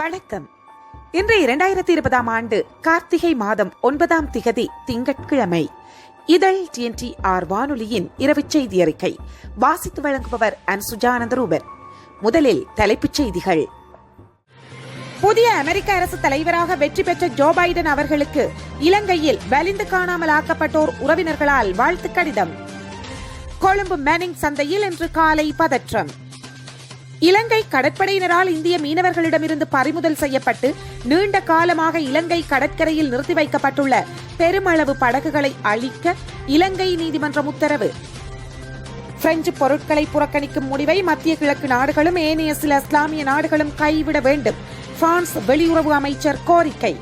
வணக்கம். இன்று இரண்டாயிரத்தி இருபதாம் ஆண்டு கார்த்திகை மாதம் ஒன்பதாம் திகதி திங்கட்கிழமை. இதழ் டிஎன்டி ஆர் வானொலியின் இரவு செய்தி அறிக்கை வாசித்து வழங்குபவர் அன் சுஜானந்த ரூபன் முதலில் தலைப்புச் செய்திகள். புதிய அமெரிக்க அரசு தலைவராக வெற்றி பெற்ற ஜோ பைடன் அவர்களுக்கு இலங்கையில் வலிந்து காணாமல் ஆக்கப்பட்டோர் உறவினர்களால் வாழ்த்து கடிதம். கொழும்பு மேனிங் சந்தையில் இன்று காலை பதற்றம். இலங்கை கடற்படையினரால் இந்திய மீனவர்களிடமிருந்து பறிமுதல் செய்யப்பட்டு நீண்ட காலமாக இலங்கை கடற்கரையில் நிறுத்தி வைக்கப்பட்டுள்ள பெருமளவு படகுகளை அழிக்க இலங்கை நீதிமன்றம் உத்தரவு. பிரெஞ்சு பொருட்களை புறக்கணிக்கும் முடிவை மத்திய கிழக்கு நாடுகளும் ஏனைய சில இஸ்லாமிய நாடுகளும் கைவிட வேண்டும் பிரான்ஸ் வெளியுறவு அமைச்சர் கோரிக்கை.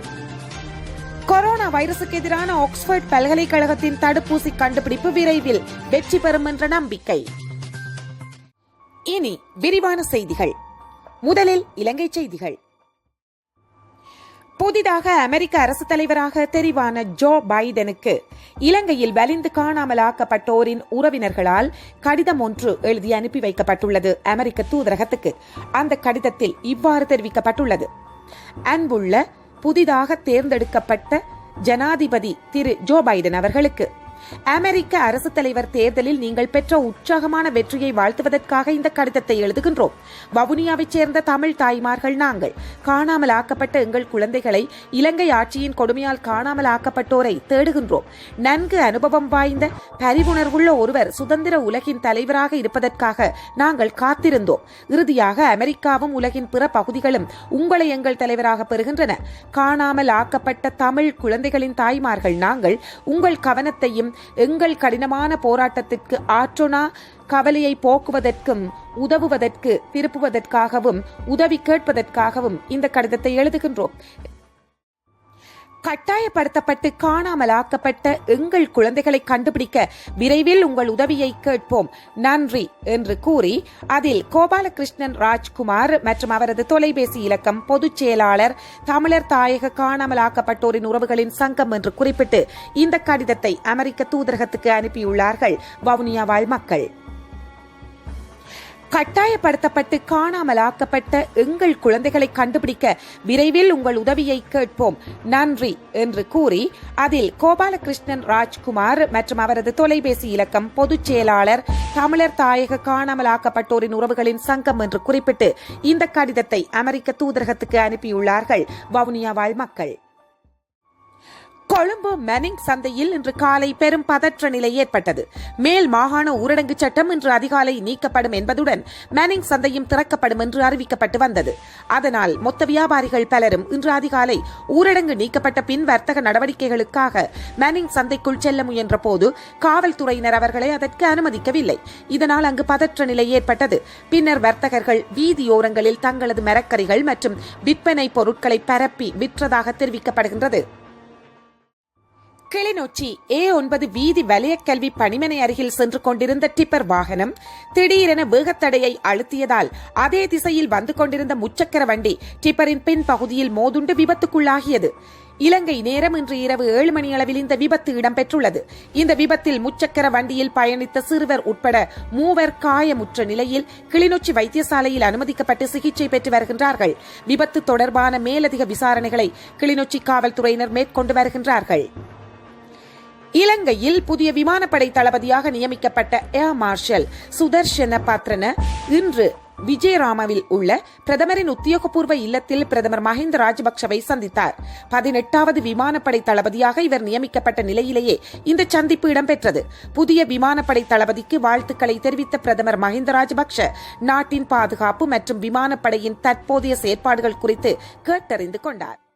கொரோனா வைரசுக்கு எதிரான ஆக்ஸ்போர்ட் பல்கலைக்கழகத்தின் தடுப்பூசி கண்டுபிடிப்பு விரைவில் வெற்றி பெறும் என்ற நம்பிக்கை. இனி விரிவான செய்திகள். முதலில் இலங்கை செய்திகள். புதிதாக அமெரிக்க அரசு தலைவராக தெரிவான ஜோ பைடனுக்கு இலங்கையில் வலிந்து காணாமலாக்கப்பட்டோரின் உறவினர்களால் கடிதம் ஒன்று எழுதி அனுப்பி வைக்கப்பட்டுள்ளது அமெரிக்க தூதரகத்துக்கு. அந்த கடிதத்தில் இவ்வாறு தெரிவிக்கப்பட்டுள்ளது. அன்புள்ள புதிதாக தேர்ந்தெடுக்கப்பட்ட ஜனாதிபதி திரு ஜோ பைடன் அவர்களுக்கு அமெரிக்க அரசு தலைவர் தேர்தலில் நீங்கள் பெற்ற உற்சாகமான வெற்றியை வாழ்த்துவதற்காக இந்த கடிதத்தை எழுதுகின்றோம். வவுனியாவைச் சேர்ந்த தமிழ் தாய்மார்கள் நாங்கள். காணாமல் ஆக்கப்பட்ட எங்கள் குழந்தைகளை இலங்கை ஆட்சியின் கொடுமையால் காணாமல் ஆக்கப்பட்டோரை தேடுகின்றோம். நன்கு அனுபவம் வாய்ந்த பரிவுணர்வுள்ள ஒருவர் சுதந்திர உலகின் தலைவராக இருப்பதற்காக நாங்கள் காத்திருந்தோம். இறுதியாக அமெரிக்காவும் உலகின் பிற பகுதிகளும் உங்களை எங்கள் தலைவராக பெறுகின்றன. காணாமல் ஆக்கப்பட்ட தமிழ் குழந்தைகளின் தாய்மார்கள் நாங்கள். உங்கள் கவனத்தையும் எங்கள் கடினமான போராட்டத்திற்கு ஆற்றோனா கவலையை போக்குவதற்கும் உதவுவதற்கு திருப்புவதற்காகவும் உதவி கேட்பதற்காகவும் இந்த கடிதத்தை எழுதுகின்றோம். கட்டாயப்படுத்தப்பட்டு காணாமல் ஆக்கப்பட்ட எங்கள் குழந்தைகளை கண்டுபிடிக்க விரைவில் உங்கள் உதவியை கேட்போம். நன்றி என்று கூறி அதில் கோபாலகிருஷ்ணன் ராஜ்குமார் மற்றும் அவரது தொலைபேசி இலக்கம் பொதுச் செயலாளர் தமிழர் தாயக காணாமல் ஆக்கப்பட்டோரின் உறவுகளின் சங்கம் என்று குறிப்பிட்டு இந்த கடிதத்தை அமெரிக்க தூதரகத்துக்கு அனுப்பியுள்ளார்கள். வவுனியா வாழ் மக்கள். கட்டாயப்படுத்தப்பட்டு காணாமல் ஆக்கப்பட்ட எங்கள் குழந்தைகளை கண்டுபிடிக்க விரைவில் உங்கள் உதவியை கேட்போம். நன்றி என்று கூறி அதில் கோபாலகிருஷ்ணன் ராஜ்குமார் மற்றும் அவரது தொலைபேசி இலக்கம் பொதுச் செயலாளர் தமிழர் தாயக காணாமல் ஆக்கப்பட்டோரின் உறவுகளின் சங்கம் என்று குறிப்பிட்டு இந்த கடிதத்தை அமெரிக்க தூதரகத்துக்கு அனுப்பியுள்ளார்கள். வவுனியா வாழ் மக்கள். கொழும்பு மெனிங் சந்தையில் இன்று காலை பெரும் பதற்ற நிலை ஏற்பட்டது. மேல் மாகாண ஊரடங்கு சட்டம் இன்று அதிகாலை நீக்கப்படும் என்பதுடன் மெனிங் சந்தையும் திறக்கப்படும் என்று அறிவிக்கப்பட்டு வந்தது. அதனால் மொத்த வியாபாரிகள் பலரும் இன்று அதிகாலை ஊரடங்கு நீக்கப்பட்ட பின் வர்த்தக நடவடிக்கைகளுக்காக மெனிங் சந்தைக்குள் செல்ல முயன்ற போது காவல்துறையினர் அவர்களை அதற்கு அனுமதிக்கவில்லை. இதனால் அங்கு பதற்ற நிலை ஏற்பட்டது. பின்னர் வர்த்தகர்கள் வீதியோரங்களில் தங்களது மரக்கறிகள் மற்றும் விற்பனை பொருட்களை பரப்பி விற்றதாக தெரிவிக்கப்படுகின்றது. கிளிநொச்சி ஏ ஒன்பது வீதி வலயக்கல்வி பணிமனை அருகில் சென்று கொண்டிருந்த டிப்பர் வாகனம் திடீரென வேகத்தடையை அழுத்தியதால் அதே திசையில் வந்து கொண்டிருந்த முச்சக்கர வண்டி டிப்பரின் பின் பகுதியில் மோதுண்டு விபத்துக்குள்ளாகியது. இலங்கை நேரம் இன்று இரவு ஏழு மணி அளவில் இந்த விபத்து இடம்பெற்றுள்ளது. இந்த விபத்தில் முச்சக்கர வண்டியில் பயணித்த சிறுவர் உட்பட மூவர் காயமுற்ற நிலையில் கிளிநொச்சி வைத்தியசாலையில் அனுமதிக்கப்பட்டு சிகிச்சை பெற்று வருகின்றார்கள். விபத்து தொடர்பான மேலதிக விசாரணைகளை கிளிநொச்சி காவல்துறையினர் மேற்கொண்டு வருகின்றார்கள். இலங்கையில் புதிய விமானப்படை தளபதியாக நியமிக்கப்பட்ட ஏர் மார்ஷல் சுதர்ஷன பாத்ரன இன்று விஜயராமாவில் உள்ள பிரதமரின் உத்தியோகபூர்வ இல்லத்தில் பிரதமர் மஹிந்த ராஜபக்சவை சந்தித்தார். பதினெட்டாவது விமானப்படை தளபதியாக இவர் நியமிக்கப்பட்ட நிலையிலேயே இந்த சந்திப்பு இடம்பெற்றது. புதிய விமானப்படை தளபதிக்கு வாழ்த்துக்களை தெரிவித்த பிரதமர் மஹிந்த ராஜபக்ஷ நாட்டின் பாதுகாப்பு மற்றும் விமானப்படையின் தற்போதைய செயற்பாடுகள் குறித்து கேட்டறிந்து கொண்டார்.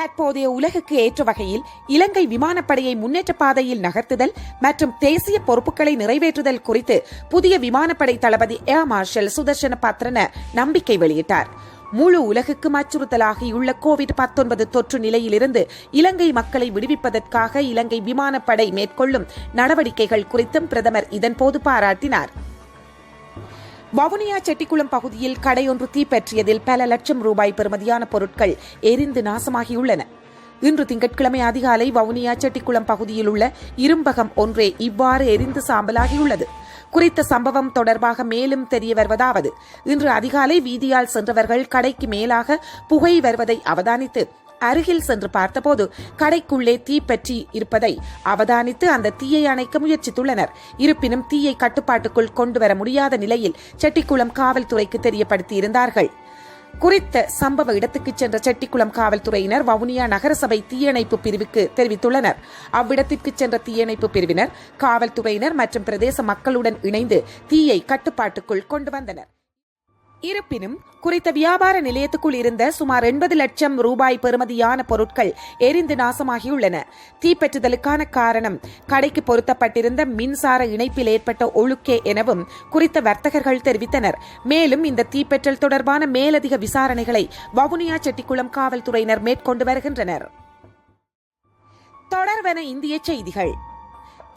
தற்போதைய உலகுக்கு ஏற்ற வகையில் இலங்கை விமானப்படையை முன்னேற்ற பாதையில் நகர்த்துதல் மற்றும் தேசிய பொறுப்புகளை நிறைவேற்றுதல் குறித்து புதிய விமானப்படை தளபதி ஏர் மார்ஷல் சுதர்சன பாத்ரன நம்பிக்கை வெளியிட்டார். முழு உலகுக்கும் அச்சுறுத்தலாகியுள்ள கோவிட் பத்தொன்பது தொற்று நிலையிலிருந்து இலங்கை மக்களை விடுவிப்பதற்காக இலங்கை விமானப்படை மேற்கொள்ளும் நடவடிக்கைகள் குறித்தும் பிரதமர் இதன்போது பாராட்டினார். வவுனியா செட்டிக்குளம் பகுதியில் கடையொன்று தீப்பற்றியதில் பல லட்சம் ரூபாய் பெறுமதியான பொருட்கள் எரிந்து நாசமாகியுள்ளன. இன்று திங்கட்கிழமை அதிகாலை வவுனியா செட்டிக்குளம் பகுதியில் உள்ள இரும்பகம் ஒன்றே இவ்வாறு எரிந்து சாம்பலாகியுள்ளது. குறித்த சம்பவம் தொடர்பாக மேலும் தெரிய வருவதாவது இன்று அதிகாலை வீதியால் சென்றவர்கள் கடைக்கு மேலாக புகை வருவதை அவதானித்து அருகில் சென்று பார்த்தபோது கடைக்குள்ளே தீ பற்றி இருப்பதை அவதானித்து அந்த தீயை அணைக்க முயற்சித்துள்ளனர். இருப்பினும் தீயை கட்டுப்பாட்டுக்குள் கொண்டு வர முடியாத நிலையில் செட்டிக்குளம் காவல்துறைக்கு தெரியப்படுத்தியிருந்தார்கள். குறித்த சம்பவ இடத்துக்கு சென்ற செட்டிக்குளம் காவல்துறையினர் வவுனியா நகரசபை தீயணைப்பு பிரிவுக்கு தெரிவித்துள்ளனர். அவ்விடத்திற்கு சென்ற தீயணைப்பு பிரிவினர் காவல்துறையினர் மற்றும் பிரதேச மக்களுடன் இணைந்து தீயை கட்டுப்பாட்டுக்குள் கொண்டு வந்தனர். இருப்பினும் குறித்த வியாபார நிலையத்துக்குள் இருந்த சுமார் எண்பது லட்சம் ரூபாய் பெறுமதியான பொருட்கள் எரிந்து நாசமாகியுள்ளன. தீப்பற்றுதலுக்கான காரணம் கடைக்கு பொருத்தப்பட்டிருந்த மின்சார இணைப்பில் ஏற்பட்ட ஒழுக்கே எனவும் குறித்த வர்த்தகர்கள் தெரிவித்தனர். மேலும் இந்த தீப்பற்றல் தொடர்பான மேலதிக விசாரணைகளை வவுனியா செட்டிக்குளம் காவல்துறையினர் மேற்கொண்டு வருகின்றனர். தொடர்வன இந்திய செய்திகள்.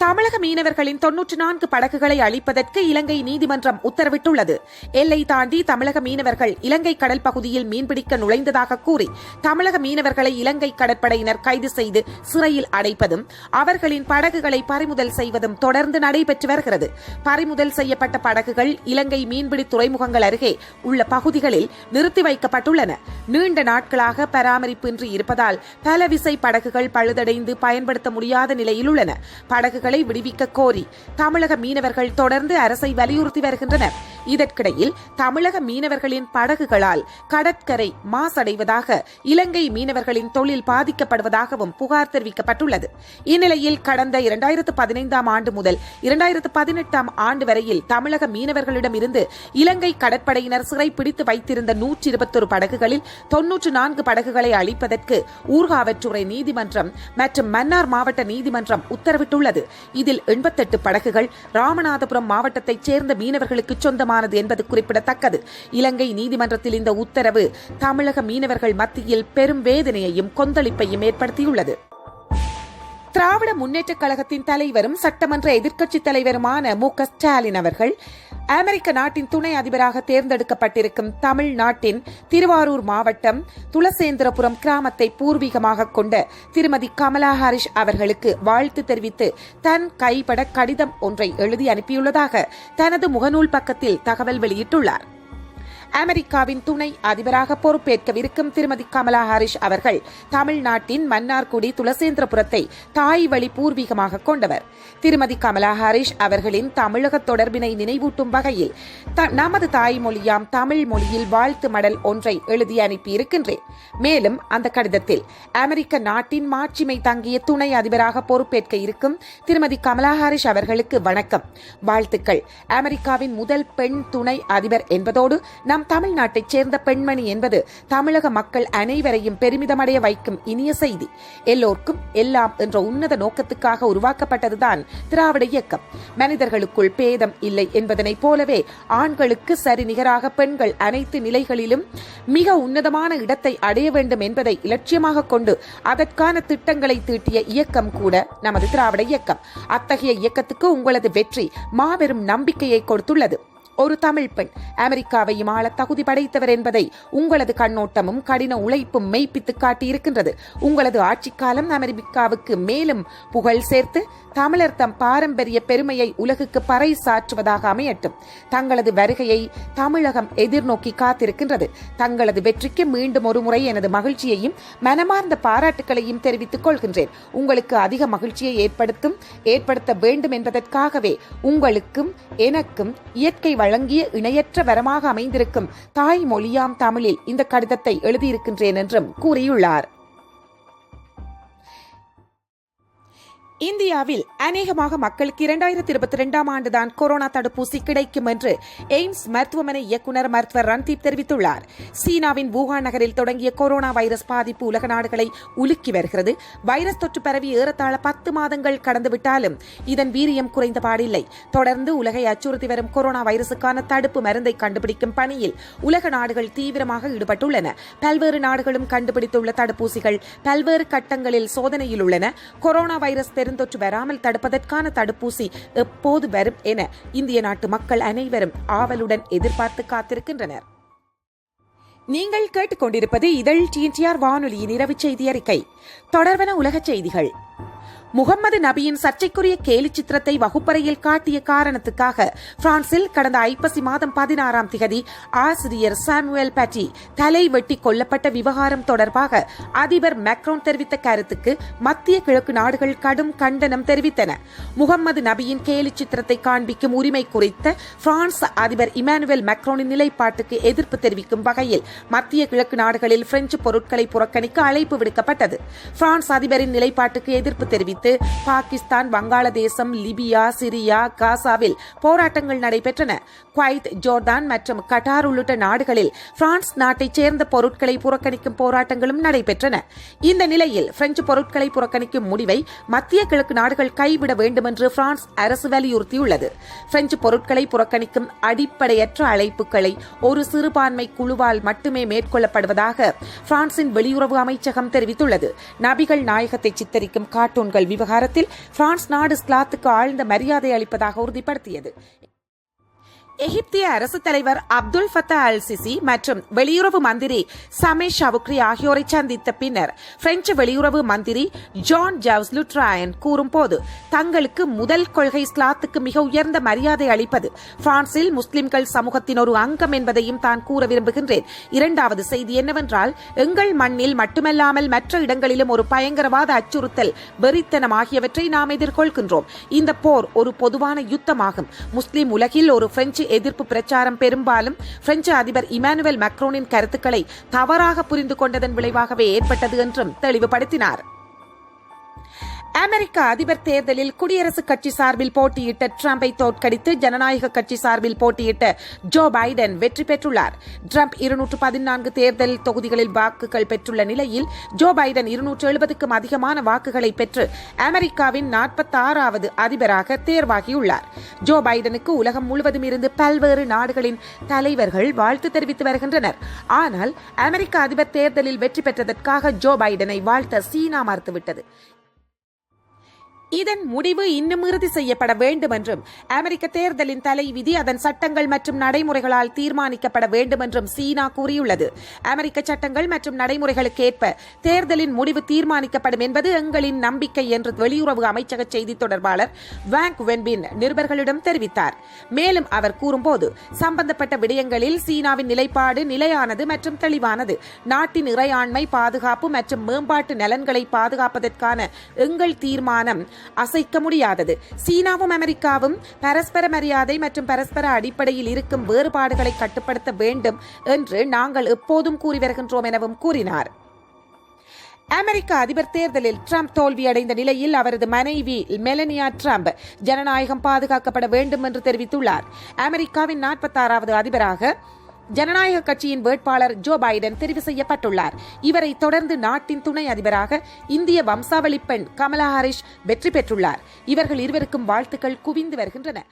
தமிழக மீனவர்களின் தொன்னூற்று நான்கு படகுகளை அழிப்பதற்கு இலங்கை நீதிமன்றம் உத்தரவிட்டுள்ளது. எல்லை தாண்டி தமிழக மீனவர்கள் இலங்கை கடல் பகுதியில் மீன்பிடிக்க நுழைந்ததாக கூறி தமிழக மீனவர்களை இலங்கை கடற்படையினர் கைது செய்து சிறையில் அடைப்பதும் அவர்களின் படகுகளை பறிமுதல் செய்வதும் தொடர்ந்து நடைபெற்று வருகிறது. பறிமுதல் செய்யப்பட்ட படகுகள் இலங்கை மீன்பிடி துறைமுகங்கள் அருகே உள்ள பகுதிகளில் நிறுத்தி வைக்கப்பட்டுள்ளன. நீண்ட நாட்களாக பராமரிப்பின்றி இருப்பதால் பல விசை படகுகள் பழுதடைந்து பயன்படுத்த முடியாத நிலையில் உள்ளன. படகுகள் விடுவிக்க கோரி தமிழக மீனவர்கள் தொடர்ந்து அரசை வலியுறுத்தி வருகின்றனர். இதற்கிடையில் தமிழக மீனவர்களின் படகுகளால் கடற்கரை மாசடைவதாக இலங்கை மீனவர்களின் தொழில் பாதிக்கப்படுவதாகவும் புகார் தெரிவிக்கப்பட்டுள்ளது. இந்நிலையில் கடந்த இரண்டாயிரத்து பதினைந்தாம் ஆண்டு முதல் இரண்டாயிரத்து பதினெட்டாம் ஆண்டு வரையில் தமிழக மீனவர்களிடம் இருந்து இலங்கை கடற்படையினர் சிறைப்பிடித்து வைத்திருந்த நூற்றி இருபத்தொரு படகுகளில் தொன்னூற்று நான்கு படகுகளை அழிப்பதற்கு ஊர்காவற்றுறை நீதிமன்றம் மற்றும் மன்னார் மாவட்ட நீதிமன்றம் உத்தரவிட்டுள்ளது. இதில் எண்பத்தெட்டு படகுகள் ராமநாதபுரம் மாவட்டத்தைச் சேர்ந்த மீனவர்களுக்கு சொந்தமானது என்பது குறிப்பிடத்தக்கது. இலங்கை நீதிமன்றத்தில் இந்த உத்தரவு தமிழக மீனவர்கள் மத்தியில் பெரும் வேதனையையும் கொந்தளிப்பையும் ஏற்படுத்தியுள்ளது. திராவிட முன்னேற்ற கழகத்தின் தலைவரும் சட்டமன்ற எதிர்க்கட்சி தலைவருமான மு க ஸ்டாலின் அவர்கள் அமெரிக்க நாட்டின் துணை அதிபராக தேர்ந்தெடுக்கப்பட்டிருக்கும் தமிழ்நாட்டின் திருவாரூர் மாவட்டம் துளசேந்திரபுரம் கிராமத்தை பூர்வீகமாக கொண்ட திருமதி கமலா ஹாரிஸ் அவர்களுக்கு வாழ்த்து தெரிவித்து தன் கைப்பட கடிதம் ஒன்றை எழுதி அனுப்பியுள்ளதாக தனது முகநூல் பக்கத்தில் தகவல் வெளியிட்டுள்ளார். அமெரிக்காவின் துணை அதிபராக பொறுப்பேற்கவிருக்கும் திருமதி கமலா ஹாரிஸ் அவர்கள் தமிழ்நாட்டின் மன்னார்குடி துளசேந்திரபுரத்தை தாய் வழி பூர்வீகமாக கொண்டவர். திருமதி கமலா ஹாரிஸ் அவர்களின் தமிழக தொடர்பினை நினைவூட்டும் வகையில் நமது தாய்மொழியாம் தமிழ் மொழியில் வாழ்த்து மடல் ஒன்றை எழுதி அனுப்பியிருக்கின்றேன். மேலும் அந்த கடிதத்தில் அமெரிக்க நாட்டின் மாட்சிமை தங்கிய துணை அதிபராக பொறுப்பேற்க இருக்கும் திருமதி கமலா ஹாரிஸ் அவர்களுக்கு வணக்கம். வாழ்த்துக்கள். அமெரிக்காவின் முதல் பெண் துணை அதிபர் என்பதோடு நம் தமிழ்நாட்டைச் சேர்ந்த பெண்மணி என்பது தமிழக மக்கள் அனைவரையும் பெருமிதமடைய வைக்கும் இனிய செய்தி. எல்லோர்க்கும் எல்லாம் என்ற உன்னத நோக்கத்துக்காக உருவாக்கப்பட்டதுதான் திராவிட இயக்கம். மனிதர்களுக்குள் பேதம் இல்லை என்பதனைப் போலவே ஆண்களுக்கு சரி நிகராக பெண்கள் அனைத்து நிலைகளிலும் மிக உன்னதமான இடத்தை அடைய வேண்டும் என்பதை இலட்சியமாக கொண்டு அதற்கான திட்டங்களை தீட்டிய இயக்கம் கூட நமது திராவிட இயக்கம். அத்தகைய இயக்கத்துக்கு உங்களது வெற்றி மாபெரும் நம்பிக்கையை கொடுத்துள்ளது. ஒரு தமிழ் பெண். அமெரிக்காவையும் ஆள தகுதி படைத்தவர் என்பதை உங்களது கண்ணோட்டமும் கடின உழைப்பும் மெய்ப்பித்து காட்டியிருக்கின்றது. உங்களது ஆட்சிக்காலம் அமெரிக்காவுக்கு மேலும் புகழ் சேர்த்து தமிழர் தம் பாரம்பரிய பெருமையை உலகுக்கு பறைசாற்றுவதாக அமையட்டும். தங்களது வருகையை தமிழகம் எதிர்நோக்கி காத்திருக்கின்றது. தங்களது வெற்றிக்கு மீண்டும் ஒரு முறை எனது மகிழ்ச்சியையும் மனமார்ந்த பாராட்டுகளையும் தெரிவித்துக் கொள்கின்றேன். உங்களுக்கு அதிக மகிழ்ச்சியை ஏற்படுத்தும் ஏற்படுத்த வேண்டும் என்பதற்காகவே உங்களுக்கும் எனக்கும் இயற்கை வழங்கிய இணையற்ற வரமாக அமைந்திருக்கும் தாய் மொழியாம் தமிழில் இந்த கடிதத்தை எழுதியிருக்கின்றேன் என்றும் கூறியுள்ளார். இந்தியாவில் அநேகமாக மக்களுக்கு இரண்டாயிரத்தி இருபத்தி இரண்டாம் ஆண்டுதான் கொரோனா தடுப்பூசி கிடைக்கும் என்று எய்ம்ஸ் மருத்துவமனை இயக்குநர் மருத்துவர் ரன்தீப் தெரிவித்துள்ளார். சீனாவின் வூகான் நகரில் தொடங்கிய கொரோனா வைரஸ் பாதிப்பு உலக நாடுகளை உலுக்கி வருகிறது. வைரஸ் தொற்று பரவி ஏறத்தாழ பத்து மாதங்கள் கடந்துவிட்டாலும் இதன் வீரியம் குறைந்த பாடில்லை. தொடர்ந்து உலகை அச்சுறுத்தி வரும் கொரோனா வைரசுக்கான தடுப்பு மருந்தை கண்டுபிடிக்கும் பணியில் உலக நாடுகள் தீவிரமாக ஈடுபட்டுள்ளன. பல்வேறு நாடுகளும் கண்டுபிடித்துள்ள தடுப்பூசிகள் பல்வேறு கட்டங்களில் சோதனையில் உள்ளன. கொரோனா வைரஸ் பெருந்தொற்று வராமல் தடுப்பதற்கான தடுப்பூசி எப்போது வரும் என இந்திய நாட்டு மக்கள் அனைவரும் ஆவலுடன் எதிர்பார்த்து காத்திருக்கின்றனர். நீங்கள் கேட்டுக்கொண்டிருப்பது இதழ் டிஎன்டிஆர் வானொலியின் இரவு செய்தி அறிக்கை. தொடர்வன உலகச் செய்திகள். முகம்மது நபியின் சர்ச்சைக்குரிய கேலி சித்திரத்தை வகுப்பறையில் காட்டிய காரணத்துக்காக பிரான்சில் கடந்த ஐப்பசி மாதம் பதினாறாம் திகதி ஆசிரியர் சாமுவேல் பேட்டி தலை வெட்டி கொல்லப்பட்ட விவகாரம் தொடர்பாக அதிபர் மேக்ரோன் தெரிவித்த கருத்துக்கு மத்திய கிழக்கு நாடுகள் கடும் கண்டனம் தெரிவித்தன. முகம்மது நபியின் கேலி சித்திரத்தை காண்பிக்கும் உரிமை குறித்த பிரான்ஸ் அதிபர் இமானுவேல் மேக்ரோனின் நிலைப்பாட்டுக்கு எதிர்ப்பு தெரிவிக்கும் வகையில் மத்திய கிழக்கு நாடுகளில் பிரெஞ்சு பொருட்களை புறக்கணிக்க அழைப்பு விடுக்கப்பட்டது. பிரான்ஸ் அதிபரின் நிலைப்பாட்டுக்கு எதிர்ப்பு தெரிவித்து பாகிஸ்தான் வங்காளதேசம் லிபியா சிரியா காசாவில் போராட்டங்கள் நடைபெற்றன. குவைத் ஜோர்தான் மற்றும் கட்டார் உள்ளிட்ட நாடுகளில் பிரான்ஸ் நாட்டைச் சேர்ந்த பொருட்களை புறக்கணிக்கும் போராட்டங்களும் நடைபெற்றன. இந்த நிலையில் பிரெஞ்சு பொருட்களை புறக்கணிக்கும் முடிவை மத்திய கிழக்கு நாடுகள் கைவிட வேண்டும் என்று பிரான்ஸ் அரசு வலியுறுத்தியுள்ளது. பிரெஞ்சு பொருட்களை புறக்கணிக்கும் அடிப்படையற்ற அழைப்புகளை ஒரு சிறுபான்மை குழுவால் மட்டுமே மேற்கொள்ளப்படுவதாக பிரான்சின் வெளியுறவு அமைச்சகம் தெரிவித்துள்ளது. நபிகள் நாயகத்தை சித்தரிக்கும் கார்ட்டூன்கள் விவகாரத்தில் பிரான்ஸ் நாடு ஸ்லாத்துக்கு ஆழ்ந்த மரியாதை அளிப்பதாக உறுதிப்படுத்தியது. எகிப்திய அரசு தலைவர் அப்துல் ஃபத்தா அல் சிசி மற்றும் வெளியுறவு மந்திரி சமே ஷவுக்ரி ஆகியோரை சந்தித்த பின்னர் பிரெஞ்சு வெளியுறவு மந்திரி ஜான் ஜாவ்ஸ் லுட்ராயன் கூறும்போது தங்களுக்கு முதல் கொள்கை ஸ்லாத்துக்கு மிக உயர்ந்த மரியாதை அளிப்பது பிரான்சில் முஸ்லிம்கள் சமூகத்தின் ஒரு அங்கம் என்பதையும் தான் கூற விரும்புகின்றேன். இரண்டாவது செய்தி என்னவென்றால் எங்கள் மண்ணில் மட்டுமல்லாமல் மற்ற இடங்களிலும் ஒரு பயங்கரவாத அச்சுறுத்தல் வெறித்தனம் ஆகியவற்றை நாம் எதிர்கொள்கின்றோம். இந்த போர் ஒரு பொதுவான யுத்தமாகும். முஸ்லிம் உலகில் ஒரு பிரெஞ்சு எதிர்ப்பு பிரச்சாரம் பெரும்பாலும் பிரெஞ்சு அதிபர் இமானுவேல் மக்ரோனின் கருத்துக்களை தவறாக புரிந்து கொண்டதன் விளைவாகவே ஏற்பட்டது என்றும் தெளிவுபடுத்தினார். அமெரிக்க அதிபர் தேர்தலில் குடியரசுக் கட்சி சார்பில் போட்டியிட்ட ட்ரம்பை தோற்கடித்து ஜனநாயக கட்சி சார்பில் போட்டியிட்ட ஜோ பைடன் வெற்றி பெற்றுள்ளார். ட்ரம்ப் இருநூற்று பதினான்கு தேர்தல் தொகுதிகளில் வாக்குகள் பெற்றுள்ள நிலையில் ஜோ பைடன் இருநூற்று எழுபதுக்கும் அதிகமான வாக்குகளை பெற்று அமெரிக்காவின் நாற்பத்தாறாவது அதிபராக தேர்வாகியுள்ளார். ஜோ பைடனுக்கு உலகம் முழுவதும் இருந்து பல்வேறு நாடுகளின் தலைவர்கள் வாழ்த்து தெரிவித்து வருகின்றனர். ஆனால் அமெரிக்க அதிபர் தேர்தலில் வெற்றி பெற்றதற்காக ஜோ பைடனை வாழ்த்த சீனா மறுத்துவிட்டது. இதன் முடிவு இன்னும் இறுதி செய்யப்பட வேண்டும் என்றும் அமெரிக்க தேர்தலின் தலைவிதி அதன் சட்டங்கள் மற்றும் நடைமுறைகளால் தீர்மானிக்கப்பட வேண்டும் என்றும் சீனா கூறியுள்ளது. அமெரிக்க சட்டங்கள் மற்றும் நடைமுறைகளுக்கேற்ப தேர்தலின் முடிவு தீர்மானிக்கப்படும் என்பது எங்களின் நம்பிக்கை என்று வெளியுறவு அமைச்சக செய்தி தொடர்பாளர் வாங் வென்பின் நிருபர்களிடம் தெரிவித்தார். மேலும் அவர் கூறும்போது சம்பந்தப்பட்ட விடயங்களில் சீனாவின் நிலைப்பாடு நிலையானது மற்றும் தெளிவானது. நாட்டின் இறையாண்மை பாதுகாப்பு மற்றும் மேம்பாட்டு நலன்களை பாதுகாப்பதற்கான எங்கள் தீர்மானம் அசைக்க முடியாதது. சீனாவும் அமெரிக்காவும் பரஸ்பர மரியாதை மற்றும் பரஸ்பர அடிப்படையில் இருக்கும் வேறுபாடுகளை கட்டுப்படுத்த வேண்டும் என்று நாங்கள் எப்போதும் கூறி வருகின்றோம் எனவும் கூறினார். அமெரிக்க அதிபர் தேர்தலில் ட்ரம்ப் தோல்வியடைந்த நிலையில் அவரது மனைவி மெலனியா ட்ரம்ப் ஜனநாயகம் பாதுகாக்கப்பட வேண்டும் என்று தெரிவித்துள்ளார். அமெரிக்காவின் நாற்பத்தாறாவது அதிபராக ஜனநாயக கட்சியின் வேட்பாளர் ஜோ பைடன் தெரிவு செய்யப்பட்டுள்ளார். இவரை தொடர்ந்து நாட்டின் துணை அதிபராக இந்திய வம்சாவளி பெண் கமலா ஹாரிஸ் வெற்றி பெற்றுள்ளார். இவர்கள் இருவருக்கும் வாழ்த்துக்கள் குவிந்து வருகின்றன.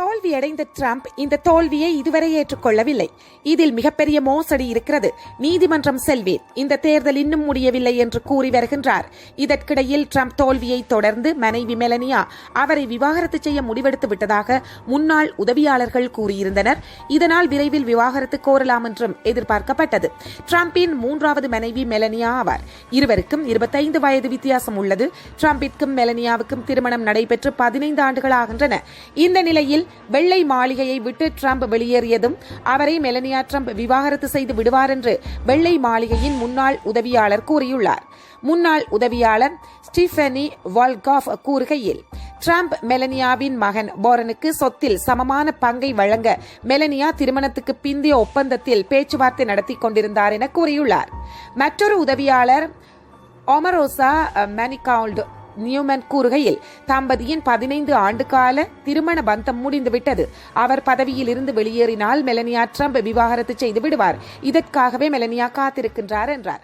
தோல்வியடைந்த ட்ரம்ப் இந்த தோல்வியை இதுவரை ஏற்றுக்கொள்ளவில்லை. இதில் மிகப்பெரிய மோசடி இருக்கிறது. நீதிமன்றம் செல்வேன். இந்த தேர்தல் இன்னும் முடியவில்லை என்று கூறி வருகின்றார். இதற்கிடையில் ட்ரம்ப் தோல்வியை தொடர்ந்து மனைவி மெலனியா அவரை விவாகரத்து செய்ய முடிவெடுத்து விட்டதாக முன்னாள் உதவியாளர்கள் கூறியிருந்தனர். இதனால் விரைவில் விவாகரத்து கோரலாம் என்றும் எதிர்பார்க்கப்பட்டது. டிரம்பின் மூன்றாவது மனைவி மெலனியா ஆவார். இருவருக்கும் இருபத்தைந்து வயது வித்தியாசம் உள்ளது. டிரம்பிற்கும் மெலனியாவுக்கும் திருமணம் நடைபெற்று பதினைந்து ஆண்டுகள் ஆகின்றன. இந்த நிலையில் வெள்ளை மாளிகையை விட்டு ட்ரம்ப் வெளியேறியதும் அவரை மெலனியா ட்ரம்ப் விவாகரத்து செய்து விடுவார் என்று வெள்ளை மாளிகையின் முன்னாள் உதவியாளர் கூறியுள்ளார். முன்னாள் உதவியாளர் ஸ்டீஃபனி வால்காஃப் கூறுகையில் ட்ரம்ப் மெலனியாவின் மகன் போரனுக்கு சொத்தில் சமமான பங்கை வழங்க மெலனியா திருமணத்துக்கு பிந்தைய ஒப்பந்தத்தில் பேச்சுவார்த்தை நடத்தி கொண்டிருந்தார் என கூறியுள்ளார். மற்றொரு உதவியாளர் ஒமரோசா மேனிகால்டு நியூமன் கூறுகையில் தம்பதியின் பதினைந்து ஆண்டுகால திருமண பந்தம் முடிந்துவிட்டது. அவர் பதவியில் இருந்து வெளியேறினால் மெலனியா ட்ரம்ப் விவாகரத்து செய்து விடுவார். இதற்காகவே மெலனியா காத்திருக்கின்றார் என்றார்.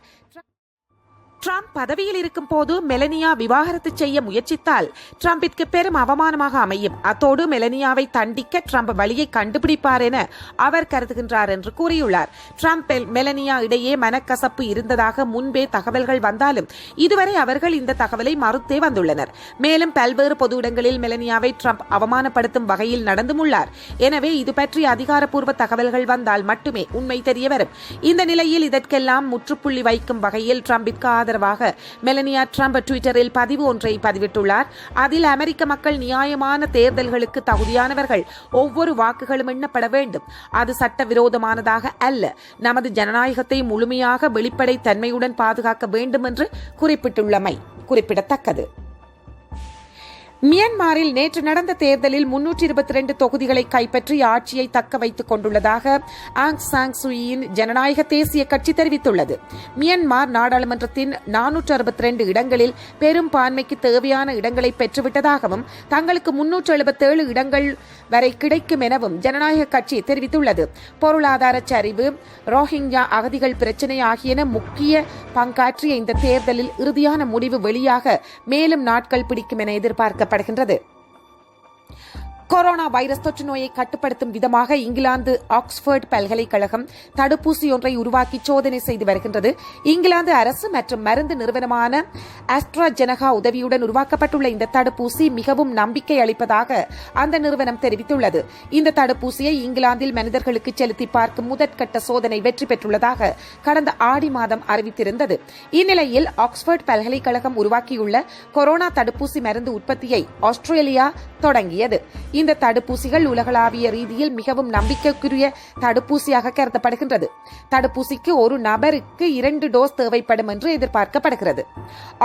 ட்ரம்ப் பதவியில் இருக்கும் போது மெலனியா விவாகரத்து செய்ய முயற்சித்தால் ட்ரம்பிற்கு பெரும் அவமானமாக அமையும். அத்தோடு மெலனியாவை தண்டிக்க ட்ரம்ப் வழியை கண்டுபிடிப்பார் என அவர் கருதுகின்றார் என்று கூறியுள்ளார். ட்ரம்ப் மெலனியா இடையே மனக்கசப்பு இருந்ததாக முன்பே தகவல்கள் வந்தாலும் இதுவரை அவர்கள் இந்த தகவலை மறுத்தே வந்துள்ளனர். மேலும் பல்வேறு பொது இடங்களில் மெலனியாவை ட்ரம்ப் அவமானப்படுத்தும் வகையில் நடந்துமுள்ளார் எனவே இது பற்றி அதிகாரப்பூர்வ தகவல்கள் வந்தால் மட்டுமே உண்மை தெரியவரும் இந்த நிலையில் இதற்கெல்லாம் முற்றுப்புள்ளி வைக்கும் வகையில் ட்ரம்பிற்கு ஆதரவு ஆதரவாக மெலனியா ட்ரம்ப் ட்விட்டரில் பதிவு ஒன்றை பதிவிட்டுள்ளார். அதில் அமெரிக்க மக்கள் நியாயமான தேர்தல்களுக்கு தகுதியானவர்கள் ஒவ்வொரு வாக்குகளும் எண்ணப்பட வேண்டும். அது சட்டவிரோதமானதாக அல்ல. நமது ஜனநாயகத்தை முழுமையாக வெளிப்படை தன்மையுடன் பாதுகாக்க வேண்டும் என்று குறிப்பிட்டுள்ளமை குறிப்பிடத்தக்கது. மியான்மரில் நேற்று நடந்த தேர்தலில் முன்னூற்றி இருபத்தி ரெண்டு தொகுதிகளை கைப்பற்றி ஆட்சியை தக்க வைத்துக் கொண்டுள்ளதாக ஆங் சாங் சுயின் ஜனநாயக தேசிய கட்சி தெரிவித்துள்ளது. மியான்மர் நாடாளுமன்றத்தின் நானூற்று அறுபத்தி ரெண்டு இடங்களில் பெரும்பான்மைக்கு தேவையான இடங்களை பெற்றுவிட்டதாகவும் தங்களுக்கு முன்னூற்று எழுபத்தேழு இடங்கள் வரை கிடைக்கும் எனவும் ஜனநாயக கட்சி தெரிவித்துள்ளது. பொருளாதார சரிவு ரோஹிங்யா அகதிகள் பிரச்சினை ஆகியன முக்கிய பங்காற்றிய இந்த தேர்தலில் இறுதியான முடிவு வெளியாக மேலும் நாட்கள் பிடிக்கும் என எதிர்பார்க்கப்படுகின்றது கொரோனா வைரஸ் தொற்று நோயை கட்டுப்படுத்தும் விதமாக இங்கிலாந்து ஆக்ஸ்போர்ட் பல்கலைக்கழகம் தடுப்பூசி ஒன்றை உருவாக்கி சோதனை செய்து வருகின்றது. இங்கிலாந்து அரசு மற்றும் மருந்து நிறுவனமான அஸ்ட்ராஜெனகா உதவியுடன் உருவாக்கப்பட்டுள்ள இந்த தடுப்பூசி மிகவும் நம்பிக்கை அளிப்பதாக அந்த நிறுவனம் தெரிவித்துள்ளது. இந்த தடுப்பூசியை இங்கிலாந்தில் மனிதர்களுக்கு செலுத்தி பார்க்கும் முதற்கட்ட சோதனை வெற்றி பெற்றுள்ளதாக கடந்த ஆடி மாதம் அறிவித்திருந்தது. இந்நிலையில் ஆக்ஸ்போர்ட் பல்கலைக்கழகம் உருவாக்கியுள்ள கொரோனா தடுப்பூசி மருந்து உற்பத்தியை ஆஸ்திரேலியா தொடங்கியது. இந்த தடுப்பூசிகள் உலகளாவிய ரீதியில் மிகவும் நம்பிக்கைக்குரிய தடுப்பூசியாக கருதப்படுகின்றது. தடுப்பூசிக்கு ஒரு நபருக்கு இரண்டு டோஸ் தேவைப்படும் என்று எதிர்பார்க்கப்படுகிறது.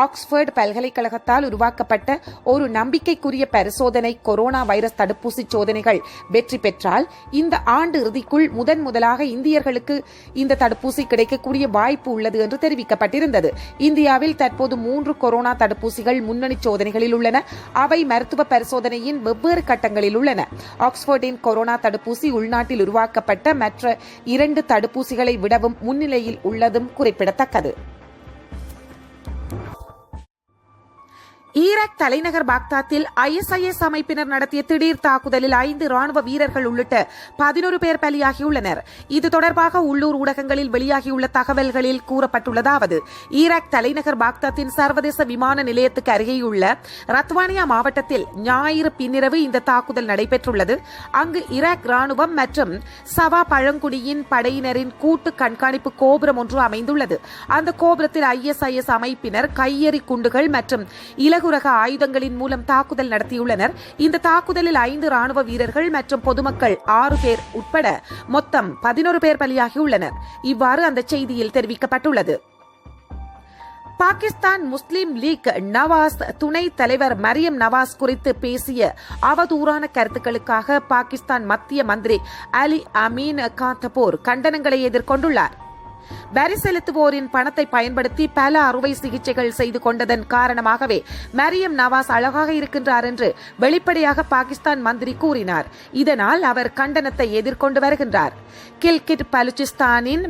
ஆக்ஸ்போர்டு பல்கலைக்கழகத்தால் உருவாக்கப்பட்ட ஒரு நம்பிக்கைக்குரிய பரிசோதனை கொரோனா வைரஸ் தடுப்பூசி சோதனைகள் வெற்றி பெற்றால் இந்த ஆண்டு இறுதிக்குள் முதன் முதலாக இந்தியர்களுக்கு இந்த தடுப்பூசி கிடைக்கக்கூடிய வாய்ப்பு உள்ளது என்று தெரிவிக்கப்பட்டிருந்தது. இந்தியாவில் தற்போது மூன்று கொரோனா தடுப்பூசிகள் முன்னணி சோதனைகளில் உள்ளன. அவை மருத்துவ பரிசோதனையின் வெவ்வேறு கட்டங்களில் உள்ளன. ஆக்ஸ்போர்டின் கொரோனா தடுப்பூசி உள்நாட்டில் உருவாக்கப்பட்ட மற்ற இரண்டு தடுப்பூசிகளை விடவும் முன்னிலையில் உள்ளதும் குறிப்பிடத்தக்கது. ஈராக் தலைநகர் பாக்தாத்தில் ஐஎஸ்ஐஎஸ் அமைப்பினர் நடத்திய திடீர் தாக்குதலில் ஐந்து ராணுவ வீரர்கள் உள்ளிட்ட பதினோரு பேர் பலியாகியுள்ளனர். இது தொடர்பாக உள்ளூர் ஊடகங்களில் வெளியாகியுள்ள தகவல்களில் கூறப்பட்டுள்ளதாவது ஈராக் தலைநகர் பாக்தாத்தின் சர்வதேச விமான நிலையத்துக்கு அருகேயுள்ள ரத்வானியா மாவட்டத்தில் ஞாயிறு பின்னிரவு இந்த தாக்குதல் நடைபெற்றுள்ளது. அங்கு ஈராக் ராணுவம் மற்றும் சவா பழங்குடியின் படையினரின் கூட்டு கண்காணிப்பு கோபுரம் ஒன்று அமைந்துள்ளது. அந்த கோபுரத்தில் ஐஎஸ்ஐஎஸ் அமைப்பினர் கையெறி குண்டுகள் மற்றும் இலகு இலகுரக ஆயுதங்களின் மூலம் தாக்குதல் நடத்தியுள்ளனர். இந்த தாக்குதலில் ஐந்து ராணுவ வீரர்கள் மற்றும் பொதுமக்கள் ஆறு பேர் உட்பட மொத்தம் பதினோரு பேர் பலியாகியுள்ளனர். இவ்வாறு அந்த செய்தியில் தெரிவிக்கப்பட்டுள்ளது. பாகிஸ்தான் முஸ்லிம் லீக் நவாஸ் துணைத் தலைவர் மரியம் நவாஸ் குறித்து பேசிய அவதூறான கருத்துக்களுக்காக பாகிஸ்தான் மத்திய மந்திரி அலி அமீன் காத்தபோர் கண்டனங்களை எதிர்கொண்டுள்ளார். வரி செலுத்துவோரின் பணத்தை பயன்படுத்தி பல அறுவை சிகிச்சைகள் செய்து கொண்டதன் காரணமாகவே மரியம் நவாஸ் அழகாக இருக்கின்றார் என்று வெளிப்படையாக பாகிஸ்தான் மந்திரி கூறினார். இதனால் அவர் கண்டனத்தை எதிர்கொண்டு வருகின்றார். கில்கிட் பலுச்சிஸ்தானின்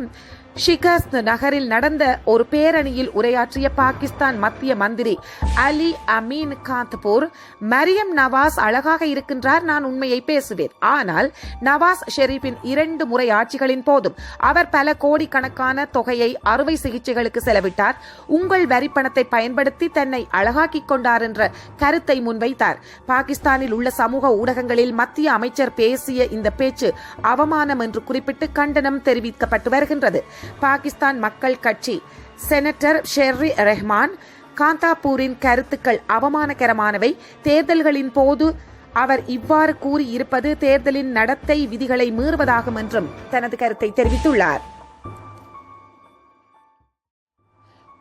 ஷிகாஸ் நகரில் நடந்த ஒரு பேரணியில் உரையாற்றிய பாகிஸ்தான் மத்திய மந்திரி அலி அமீன் காந்த்பூர் மரியம் நவாஸ் அழகாக இருக்கின்றார் நான் உண்மையை பேசுவேன். ஆனால் நவாஸ் ஷெரீஃபின் இரண்டு முறை ஆட்சிகளின் போதும் அவர் பல கோடிக்கணக்கான தொகையை அறுவை சிகிச்சைகளுக்கு செலவிட்டார். உங்கள் வரிப்பணத்தை பயன்படுத்தி தன்னை அழகாக்கிக் கொண்டார் என்ற கருத்தை முன்வைத்தார். பாகிஸ்தானில் உள்ள சமூக ஊடகங்களில் மத்திய அமைச்சர் பேசிய இந்த பேச்சு அவமானம் என்று குறிப்பிட்டு கண்டனம் தெரிவிக்கப்பட்டு வருகின்றது. பாகிஸ்தான் மக்கள் கட்சி. செனட்டர் ஷெர்ரி ரெஹ்மான் காந்தாபூரின் கருத்துக்கள் அவமானகரமானவை. தேர்தல்களின் போது அவர் இவ்வாறு கூறியிருப்பது தேர்தலின் நடத்தை விதிகளை மீறுவதாகும் என்றும் தனது கருத்தை தெரிவித்துள்ளார்.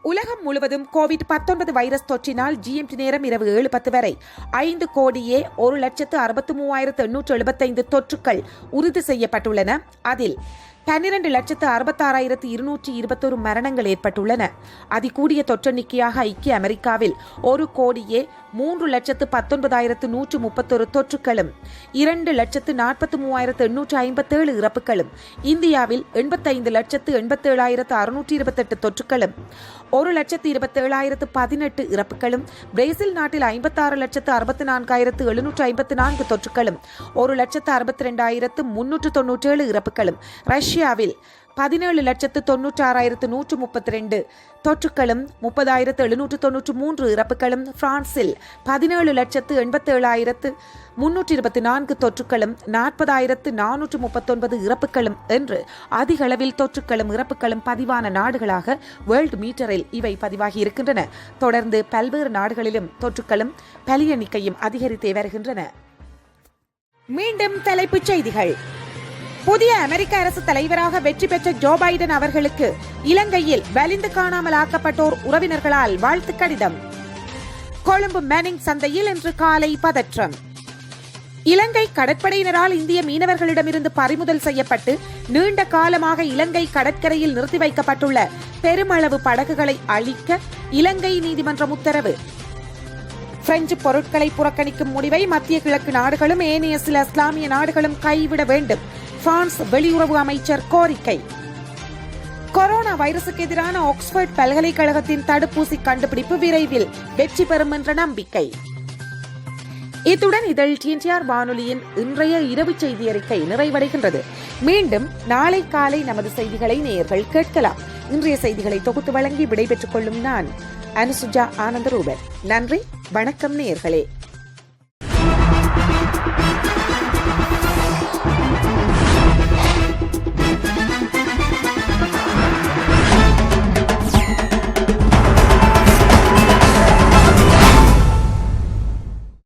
உலகம் முழுவதும் கோவிட் 19 வைரஸ் தொற்றினால் ஜிஎம்டி நேரம் இரவு ஏழு பத்து வரை. ஐந்து கோடியே ஒரு லட்சத்து அறுபத்து மூவாயிரத்து எண்ணூற்று எழுபத்தைந்து தொற்றுக்கள் உறுதி செய்யப்பட்டுள்ளன. அதில் பன்னிரண்டு லட்சத்து அறுபத்தாறாயிரத்து இருநூற்றி இருபத்தொரு மரணங்கள் ஏற்பட்டுள்ளன. அதிகூடிய தொற்றெண்ணிக்கையாக ஐக்கிய அமெரிக்காவில் ஒரு கோடியே மூன்று லட்சத்து பத்தொன்பதாயிரத்து நூற்று முப்பத்தொரு தொற்றுக்களும் இரண்டு லட்சத்து நாற்பத்து மூவாயிரத்து எண்ணூற்று ஐம்பத்தேழு இறப்புகளும் இந்தியாவில் எண்பத்தைந்து லட்சத்து எண்பத்தேழாயிரத்து அறுநூற்றி இருபத்தெட்டு தொற்றுக்களும் ஒரு லட்சத்து இருபத்தேழாயிரத்து பதினெட்டு இறப்புகளும் பிரேசில் நாட்டில் ஐம்பத்தாறு லட்சத்து அறுபத்தி நான்காயிரத்து எழுநூற்று ஐம்பத்து நான்கு தொற்றுக்களும் ஒரு லட்சத்து அறுபத்தி ரெண்டாயிரத்து முன்னூற்று தொன்னூற்றேழு இறப்புகளும் ரஷ்யாவில் பதினேழு லட்சத்து தொன்னூற்றாறாயிரத்து நூற்று முப்பத்தி ரெண்டு தொற்றுக்களும் முப்பதாயிரத்து எழுநூற்று தொன்னூற்று மூன்று இறப்புகளும் பிரான்சில் பதினேழு லட்சத்து எண்பத்தேழாயிரத்து முன்னூற்றி இருபத்தி நான்கு தொற்றுக்களும் நாற்பதாயிரத்து நானூற்று முப்பத்தொன்பது இறப்புகளும் என்று அதிக அளவில் தொற்றுக்களும் இறப்புகளும் பதிவான நாடுகளாக வேர்ல்ட் மீட்டரில் இவை பதிவாகி இருக்கின்றன தொடர்ந்து பல்வேறு நாடுகளிலும் தொற்றுக்களும் பலி எண்ணிக்கையும் அதிகரித்தே வருகின்றன. மீண்டும் தலைப்புச் செய்திகள். புதிய அமெரிக்க அரசு தலைவராக வெற்றி பெற்ற ஜோ பைடன் அவர்களுக்கு இலங்கையில் வலிந்து காணாமல் ஆக்கப்பட்டோர் உறவினர்களால் வாழ்த்து கடிதம். கொழும்பு மேனிங் சந்தையில் இன்று காலை பதற்றம். இலங்கை கடற்படையினரால் இந்திய மீனவர்களிடமிருந்து பறிமுதல் செய்யப்பட்டு நீண்ட காலமாக இலங்கை கடற்கரையில் நிறுத்தி வைக்கப்பட்டுள்ள பெருமளவு படகுகளை அழிக்க இலங்கை நீதிமன்றம் உத்தரவு. பிரெஞ்சு பொருட்களை புறக்கணிக்கும் முடிவை மத்திய கிழக்கு நாடுகளும் ஏனைய சில இஸ்லாமிய நாடுகளும் கைவிட வேண்டும். பிரான்ஸ் வெளியுறவு அமைச்சர் கோரிக்கை. கொரோனா வைரசுக்கு எதிரான ஆக்ஸ்போர்ட் பல்கலைக்கழகத்தின் தடுப்பூசி கண்டுபிடிப்பு விரைவில் வெற்றி பெறும் என்ற நம்பிக்கை. இத்துடன் இதழ் டிஎன்டிஆர் வானொலியின் இன்றைய இரவு செய்தி அறிக்கை நிறைவடைகின்றது. மீண்டும் நாளை காலை நமது செய்திகளை நேயர்கள் கேட்கலாம். இன்றைய செய்திகளை தொகுத்து வழங்கி விடைபெற்றுக் கொள்ளும் நான் அனுசுஜா ஆனந்தரூபன். நன்றி வணக்கம் நேயர்களே.